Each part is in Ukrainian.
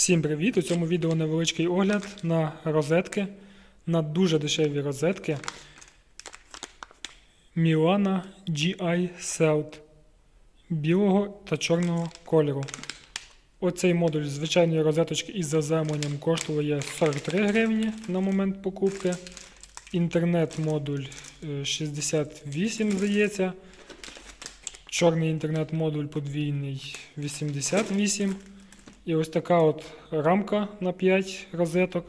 Всім привіт! У цьому відео невеличкий огляд на розетки, на дуже дешеві розетки Milana GI Celt білого та чорного кольору. Оцей модуль звичайної розеточки із заземленням коштує 43 гривні на момент покупки. Інтернет-модуль е, 68, здається. Чорний інтернет-модуль подвійний 88. І ось така от рамка на 5 розеток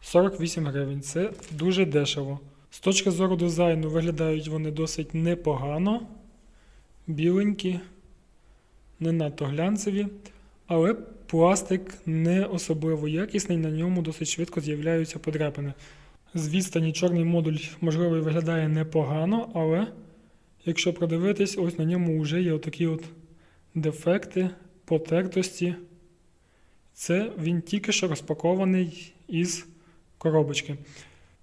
48 гривень. Це дуже дешево. З точки зору дизайну виглядають вони досить непогано. Біленькі, не надто глянцеві, але пластик не особливо якісний, на ньому досить швидко з'являються подряпини. З відстані чорний модуль, можливо, виглядає непогано, але якщо продивитись, ось на ньому вже є отакі от дефекти, потертості. Це він тільки що розпакований із коробочки.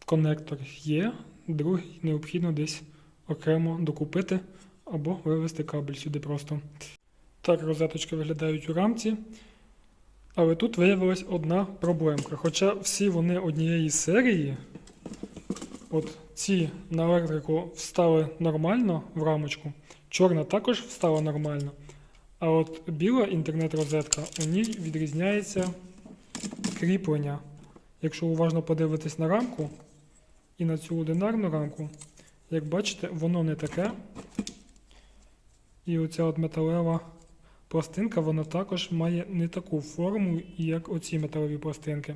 Конектор є, другий необхідно десь окремо докупити або вивести кабель сюди просто. Так розеточки виглядають у рамці. Але тут виявилась одна проблемка. Хоча всі вони однієї серії, от ці на електрику встали нормально в рамочку, чорна також встала нормально. А от біла інтернет-розетка, у ній відрізняється кріплення. Якщо уважно подивитись на рамку і на цю одинарну рамку, як бачите, воно не таке. І оця от металева пластинка, вона також має не таку форму, як оці металеві пластинки.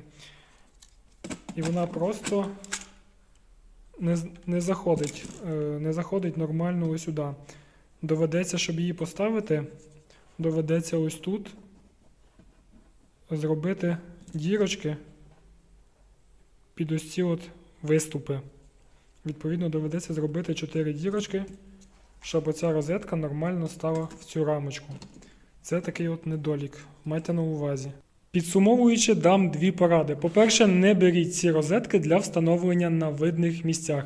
І вона просто не, не заходить, е, не заходить нормально сюди. Доведеться, щоб її поставити, доведеться ось тут зробити дірочки під ось ці от виступи. Відповідно, доведеться зробити 4 дірочки, щоб оця розетка нормально стала в цю рамочку. Це такий от недолік. Майте на увазі. Підсумовуючи, дам дві поради. По-перше, не беріть ці розетки для встановлення на видних місцях.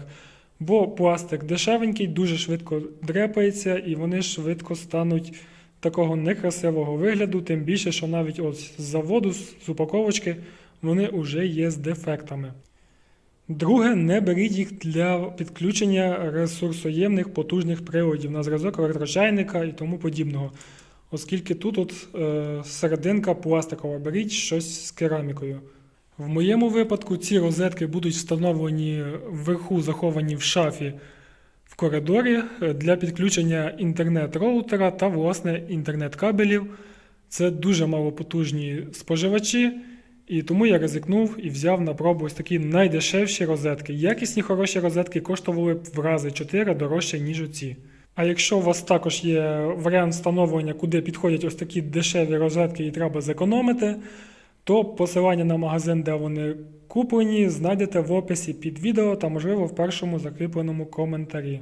Бо пластик дешевенький, дуже швидко дрепається, і вони швидко стануть такого некрасивого вигляду, тим більше, що навіть ось з заводу, з упаковочки, вони вже є з дефектами. Друге, не беріть їх для підключення ресурсоємних потужних приладів на зразок електрочайника і тому подібного. Оскільки тут от, е, серединка пластикова, беріть щось з керамікою. В моєму випадку ці розетки будуть встановлені вверху, заховані в шафі в коридорі е, для підключення інтернет-роутера та, власне, інтернет-кабелів. Це дуже малопотужні споживачі, і тому я ризикнув і взяв на пробу ось такі найдешевші розетки. Якісні хороші розетки коштували б в рази 4 дорожче, ніж оці. А якщо у вас також є варіант встановлення, куди підходять ось такі дешеві розетки і треба зекономити, то посилання на магазин, де вони куплені, знайдете в описі під відео та, можливо, в першому закріпленому коментарі.